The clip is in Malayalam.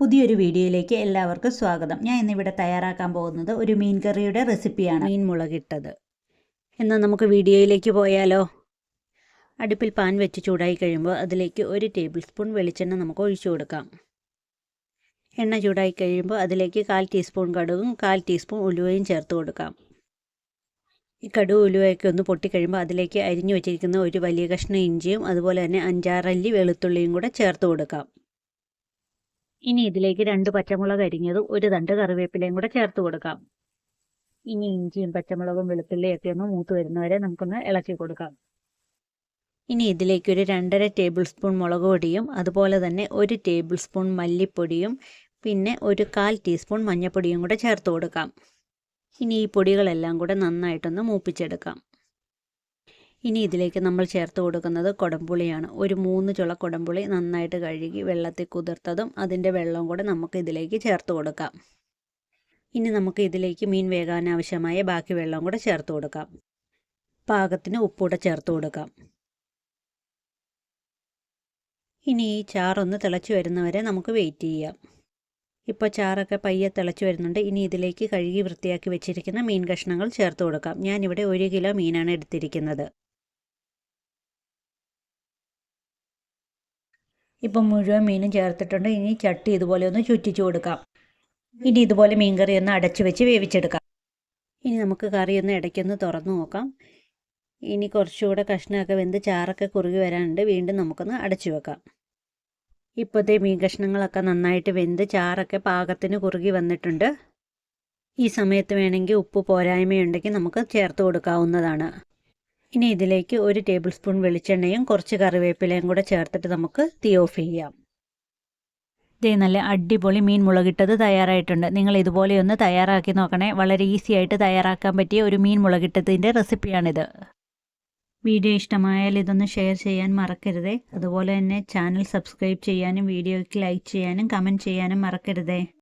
പുതിയൊരു വീഡിയോയിലേക്ക് എല്ലാവർക്കും സ്വാഗതം. ഞാൻ ഇന്നിവിടെ തയ്യാറാക്കാൻ പോകുന്നത് ഒരു മീൻ കറിയുടെ റെസിപ്പിയാണ്. മീൻ മുളകിട്ടത്. എന്നാൽ നമുക്ക് വീഡിയോയിലേക്ക് പോയാലോ? അടുപ്പിൽ പാൻ വെച്ച് ചൂടായി കഴിയുമ്പോൾ അതിലേക്ക് ഒരു ടേബിൾ സ്പൂൺ വെളിച്ചെണ്ണ നമുക്ക് ഒഴിച്ചു കൊടുക്കാം. എണ്ണ ചൂടായി കഴിയുമ്പോൾ അതിലേക്ക് കാൽ ടീസ്പൂൺ കടുകും കാൽ ടീസ്പൂൺ ഉലുവയും ചേർത്ത് കൊടുക്കാം. ഈ കടുവ് ഉലുവയൊക്കെ ഒന്ന് പൊട്ടിക്കഴിയുമ്പോൾ അതിലേക്ക് അരിഞ്ഞു വെച്ചിരിക്കുന്ന ഒരു വലിയ കഷ്ണം ഇഞ്ചിയും അതുപോലെ തന്നെ അഞ്ചാറല്ലി വെളുത്തുള്ളിയും കൂടെ ചേർത്ത് കൊടുക്കാം. ഇനി ഇതിലേക്ക് രണ്ട് പച്ചമുളക് അരിഞ്ഞതും ഒരു തണ്ട് കറിവേപ്പിലയും കൂടെ ചേർത്ത് കൊടുക്കാം. ഇനി ഇഞ്ചിയും പച്ചമുളകും വെളുത്തുള്ളിയും ഒക്കെ ഒന്ന് മൂത്ത് വരുന്നവരെ നമുക്കൊന്ന് ഇളക്കി കൊടുക്കാം. ഇനി ഇതിലേക്ക് ഒരു രണ്ടര ടേബിൾ സ്പൂൺ മുളക് പൊടിയും അതുപോലെ തന്നെ ഒരു ടേബിൾ സ്പൂൺ മല്ലിപ്പൊടിയും പിന്നെ ഒരു കാൽ ടീസ്പൂൺ മഞ്ഞൾപ്പൊടിയും കൂടെ ചേർത്ത് കൊടുക്കാം. ഇനി ഈ പൊടികളെല്ലാം കൂടെ നന്നായിട്ടൊന്ന് മൂപ്പിച്ചെടുക്കാം. ഇനി ഇതിലേക്ക് നമ്മൾ ചേർത്ത് കൊടുക്കുന്നത് കുടംപുളിയാണ്. ഒരു മൂന്ന് ചുള കുടംപുളി നന്നായിട്ട് കഴുകി വെള്ളത്തിൽ കുതിർത്തതും അതിന്റെ വെള്ളവും കൂടെ നമുക്ക് ഇതിലേക്ക് ചേർത്ത് കൊടുക്കാം. ഇനി നമുക്ക് ഇതിലേക്ക് മീൻ വേകാൻ ആവശ്യമായ ബാക്കി വെള്ളവും കൂടെ ചേർത്ത് കൊടുക്കാം. പാകത്തിന് ഉപ്പൂടെ ചേർത്ത് കൊടുക്കാം. ഇനി ഈ ചാറൊന്ന് തിളച്ച് വരുന്നവരെ നമുക്ക് വെയിറ്റ് ചെയ്യാം. ഇപ്പോൾ ചാറൊക്കെ പയ്യെ തിളച്ച് വരുന്നുണ്ട്. ഇനി ഇതിലേക്ക് കഴുകി വൃത്തിയാക്കി വെച്ചിരിക്കുന്ന മീൻ കഷ്ണങ്ങൾ ചേർത്ത് കൊടുക്കാം. ഞാനിവിടെ ഒരു കിലോ മീനാണ് എടുത്തിരിക്കുന്നത്. ഇപ്പം മുഴുവൻ മീനും ചേർത്തിട്ടുണ്ട്. ഇനി ചട്ടി ഇതുപോലെ ഒന്ന് ചുറ്റിച്ചു കൊടുക്കാം. ഇനി ഇതുപോലെ മീൻകറി ഒന്ന് അടച്ചു വെച്ച് വേവിച്ചെടുക്കാം. ഇനി നമുക്ക് കറി ഒന്ന് ഇടയ്ക്കൊന്ന് തുറന്നു നോക്കാം. ഇനി കുറച്ചുകൂടെ കഷ്ണമൊക്കെ വെന്ത് ചാറൊക്കെ കുറുകി വരാനുണ്ട്. വീണ്ടും നമുക്കൊന്ന് അടച്ചു വെക്കാം. ഇപ്പോഴത്തെ മീൻ കഷ്ണങ്ങളൊക്കെ നന്നായിട്ട് വെന്ത് ചാറൊക്കെ പാകത്തിന് കുറുകി വന്നിട്ടുണ്ട്. ഈ സമയത്ത് വേണമെങ്കിൽ ഉപ്പ് പോരായ്മയുണ്ടെങ്കിൽ നമുക്ക് ചേർത്ത് കൊടുക്കാവുന്നതാണ്. ഇനി ഇതിലേക്ക് ഒരു ടേബിൾ സ്പൂൺ വെളിച്ചെണ്ണയും കുറച്ച് കറിവേപ്പിലയും കൂടെ ചേർത്തിട്ട് നമുക്ക് തീ ഓഫ് ചെയ്യാം. ഇതേ നല്ല അടിപൊളി മീൻ മുളകിട്ടത് തയ്യാറായിട്ടുണ്ട്. നിങ്ങൾ ഇതുപോലെ ഒന്ന് തയ്യാറാക്കി നോക്കണേ. വളരെ ഈസി ആയിട്ട് തയ്യാറാക്കാൻ പറ്റിയ ഒരു മീൻ മുളകിട്ടതിന്റെ റെസിപ്പിയാണിത്. വീഡിയോ ഇഷ്ടമായാൽ ഇതൊന്ന് ഷെയർ ചെയ്യാൻ മറക്കരുതേ. അതുപോലെ തന്നെ ചാനൽ സബ്സ്ക്രൈബ് ചെയ്യാനും വീഡിയോയ്ക്ക് ലൈക്ക് ചെയ്യാനും കമന്റ് ചെയ്യാനും മറക്കരുതേ.